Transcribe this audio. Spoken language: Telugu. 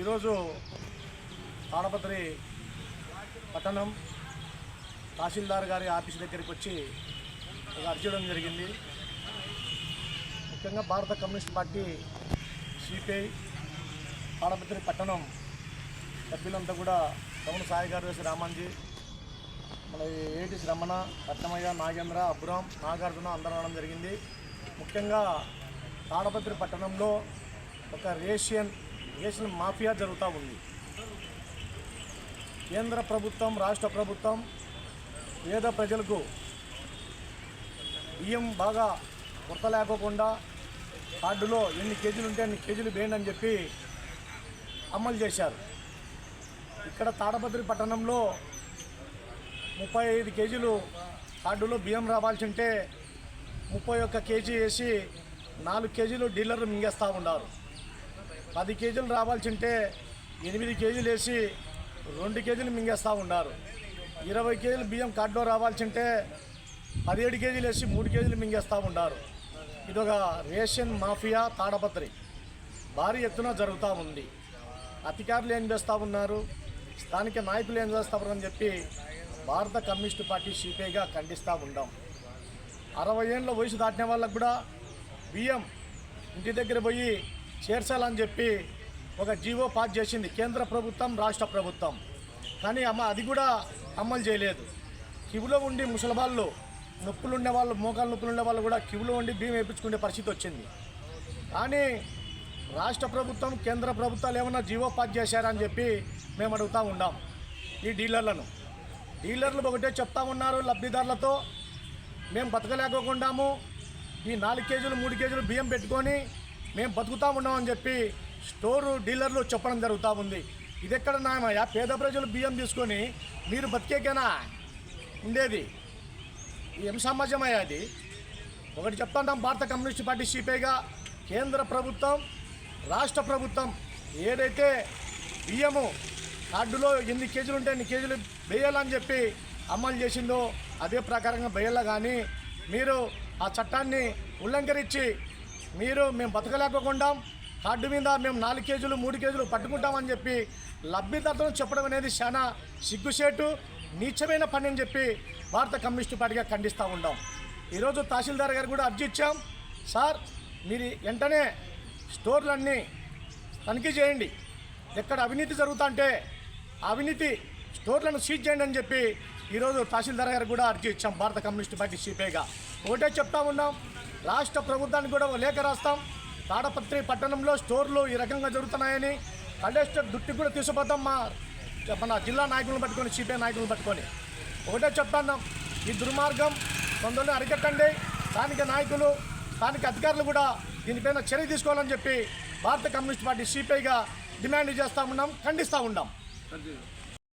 ఈరోజు తాడపత్రి పట్టణం తహసీల్దార్ గారి ఆఫీస్ దగ్గరికి వచ్చి ఒక అర్జీ జరిగింది. ముఖ్యంగా భారత కమ్యూనిస్ట్ పార్టీ సిపిఐ తాడపత్రి పట్టణం సభ్యులంతా కూడా తమను సాయి గారు వేసి రామాన్జీ మన ఏటి రమణ రత్నమయ్య నాగేంద్ర అబ్రాం నాగార్జున అందరూ రావడం జరిగింది. ముఖ్యంగా తాడపత్రి పట్టణంలో ఒక రేషియన్ రేషన్ మాఫియా జరుగుతూ ఉంది. కేంద్ర ప్రభుత్వం రాష్ట్ర ప్రభుత్వం పేద ప్రజలకు బియ్యం బాగా కొరత లేకోకుండా కార్డులో ఎన్ని కేజీలు ఉంటే అన్ని కేజీలు వేయండి అని చెప్పి అమలు చేశారు. ఇక్కడ తాడపత్రి పట్టణంలో ముప్పై ఐదు కేజీలు కార్డులో బియ్యం రావాల్సి ఉంటే ముప్పై ఒక్క కేజీ వేసి నాలుగు కేజీలు డీలర్లు మింగేస్తూ ఉన్నారు. పది కేజీలు రావాల్సి ఉంటే ఎనిమిది కేజీలు వేసి రెండు కేజీలు మింగేస్తూ ఉన్నారు. ఇరవై కేజీలు బియ్యం కార్డులో రావాల్సి ఉంటే పదిహేడు కేజీలు వేసి మూడు కేజీలు మింగేస్తూ ఉన్నారు. ఇదొక రేషన్ మాఫియా తాడపత్రి. భారీ ఎత్తున జరుగుతూ ఉంది. అధికారులు ఏం చేస్తూ ఉన్నారు? స్థానిక నాయకులు ఏం చేస్తారు అని చెప్పి భారత కమ్యూనిస్టు పార్టీ సిపిఐగా ఖండిస్తూ ఉండాం. అరవై ఏళ్ళ వయసు దాటిన వాళ్ళకు కూడా బియ్యం ఇంటి దగ్గర పోయి చేర్చాలని చెప్పి ఒక జీవో పాస్ చేసింది కేంద్ర ప్రభుత్వం రాష్ట్ర ప్రభుత్వం. కానీ అమ్మ అది కూడా అమలు చేయలేదు. కివులో ఉండి ముసలివాళ్ళు నొప్పులు ఉండే వాళ్ళు మోకాలు నొప్పులు ఉండే వాళ్ళు కూడా కివులో ఉండి బియ్యం వేయించుకునే పరిస్థితి వచ్చింది. కానీ రాష్ట్ర ప్రభుత్వం కేంద్ర ప్రభుత్వాలు ఏమైనా జీవో పాస్ చేశారని చెప్పి మేము అడుగుతూ ఉన్నాం ఈ డీలర్లను. డీలర్లు ఒకటే చెప్తా ఉన్నారు లబ్ధిదారులతో మేము బతకలేకోకుండాము ఈ నాలుగు కేజీలు మూడు కేజీలు బియ్యం పెట్టుకొని మేము బతుకుతా ఉన్నామని చెప్పి స్టోరు డీలర్లు చెప్పడం జరుగుతూ ఉంది. ఇది ఎక్కడ న్యాయమయ్యా పేద ప్రజలు బియ్యం తీసుకొని మీరు బతికేకేనా? ఉండేది. ఏం సమాజమయ్యా అది ఒకటి చెప్తాంటాం భారత కమ్యూనిస్ట్ పార్టీ సిపిఐగా కేంద్ర ప్రభుత్వం రాష్ట్ర ప్రభుత్వం ఏదైతే బియ్యము కార్డులో ఎన్ని కేజీలు ఉంటే ఎన్ని కేజీలు వేయాలని చెప్పి అమలు చేసిందో అదే ప్రకారంగా వేయాల కానీ మీరు ఆ చట్టాన్ని ఉల్లంఘరించి మీరు మేము బతకలేకుండా కార్డు మీద మేము నాలుగు కేజీలు మూడు కేజీలు పట్టుకుంటామని చెప్పి లబ్ధిదారులను చెప్పడం అనేది చాలా సిగ్గుసేటు నీచమైన పని అని చెప్పి భారత కమ్యూనిస్టు పార్టీగా ఖండిస్తూ ఉంటాం ఈరోజు తహసీల్దార్ గారు కూడా అర్జీ ఇచ్చాం. సార్ మీరు వెంటనే స్టోర్లన్నీ తనిఖీ చేయండి. ఎక్కడ అవినీతి జరుగుతుంటే అవినీతి స్టోర్లను సీజ్ చేయండి అని చెప్పి ఈరోజు తహసీల్దార్ గారు కూడా అర్జీ ఇచ్చాం. భారత కమ్యూనిస్ట్ పార్టీ సిపిఐగా. ఒకటే చెప్తా ఉన్నాం. రాష్ట్ర ప్రభుత్వానికి కూడా ఒక లేఖ రాస్తాం. తాడపత్రి పట్టణంలో స్టోర్లు ఈ రకంగా జరుగుతున్నాయని కలెక్టర్ దుట్టి కూడా తీసుకుపోతాం మా మన జిల్లా నాయకులను పట్టుకొని సిపిఐ నాయకులను పట్టుకొని. ఒకటే చెప్తాను ఈ దుర్మార్గం తొందరలో అరికట్టండి. స్థానిక నాయకులు స్థానిక అధికారులు కూడా దీనిపైన చర్య తీసుకోవాలని చెప్పి భారత కమ్యూనిస్ట్ పార్టీ సిపిఐగా డిమాండ్ చేస్తూ ఉన్నాం ఖండిస్తూ ఉన్నాం.